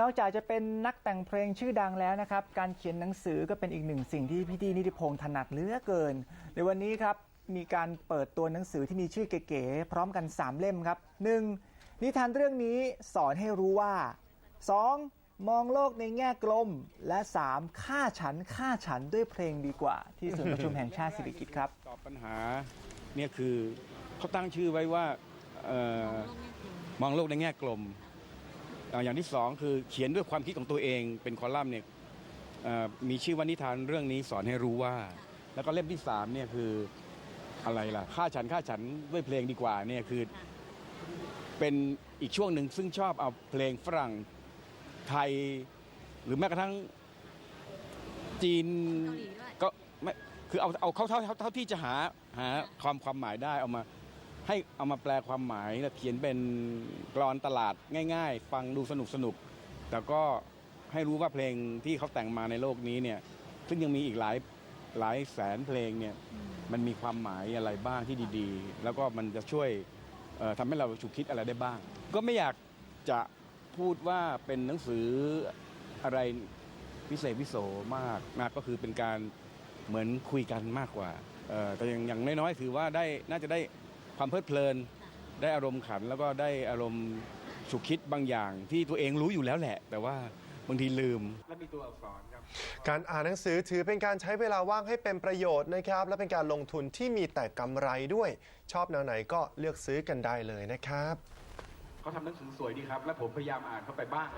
นอกจากจะเป็นนักแต่งเพลงชื่อดังแล้วนะครับ การเขียนหนังสือก็เป็นอีกหนึ่งสิ่งที่พี่ดีนิติพงศ์ถนัดเหลือเกิน ในวันนี้ครับมีการเปิดตัวหนังสือที่มีชื่อเก๋ๆพร้อมกัน 3 เล่มครับ 1. นิทานเรื่องนี้สอนให้รู้ว่า 2. มองโลกในแง่กลม และ 3. ฆ่าฉันฆ่าฉันด้วยเพลงดีกว่า ที่ศูนย์ประชุมแห่งชาติสิริกิติ์ครับ ตอบปัญหาเนี่ยคือเขาตั้งชื่อไว้ว่าเอ่อมองโลกในแง่กลม อย่างที่สองคือเขียนด้วยความคิดของตัวเอง เป็นคอลัมน์เนี่ยมีชื่อว่านิทานเรื่องนี้สอนให้รู้ว่า แล้วก็เล่มที่สามเนี่ยคืออะไรล่ะฆ่าฉันฆ่าฉันด้วยเพลงดีกว่าเนี่ยคือเป็นอีกช่วงหนึ่งซึ่งชอบเอาเพลงฝรั่งไทย หรือแม้กระทั่งจีนก็ไม่คือเอาเอาเขาเท่าเท่าเท่าที่จะหาหาความความหมายได้เอามา ให้เอามาแปลความหมายเขียนเป็นกรอนตลาดง่าย ๆ ฟังดูสนุกสนุกแต่ก็ให้รู้ว่าเพลงที่เขาแต่งมาในโลกนี้เนี่ยซึ่งยังมีอีกหลายหลายแสนเพลงเนี่ยมันมีความหมายอะไรบ้างที่ดีๆ แล้วก็มันจะช่วยเอ่อทำให้เราฉุกคิดอะไรได้บ้าง ก็ไม่อยากจะพูดว่าเป็นหนังสืออะไรพิเศษวิโสมากนะก็คือเป็นการเหมือนคุยกันมากกว่าแต่อย่างอย่างน้อยๆถือว่าได้น่าจะได้ ความเพลิดเพลิน ได้อารมณ์ขันแล้วก็ได้อารมณ์สุขคิดบางอย่าง ที่ตัวเองรู้อยู่แล้วแหละ แต่ว่าบางทีลืม และมีตัวอักษรครับ การอ่านหนังสือถือเป็นการใช้เวลาว่างให้เป็นประโยชน์นะครับ และเป็นการลงทุนที่มีแต่กำไรด้วย ชอบแนวไหนก็เลือกซื้อกันได้เลยนะครับ เขาทำหนังสือสวยดีครับ และผมพยายามอ่านเข้าไปบ้าง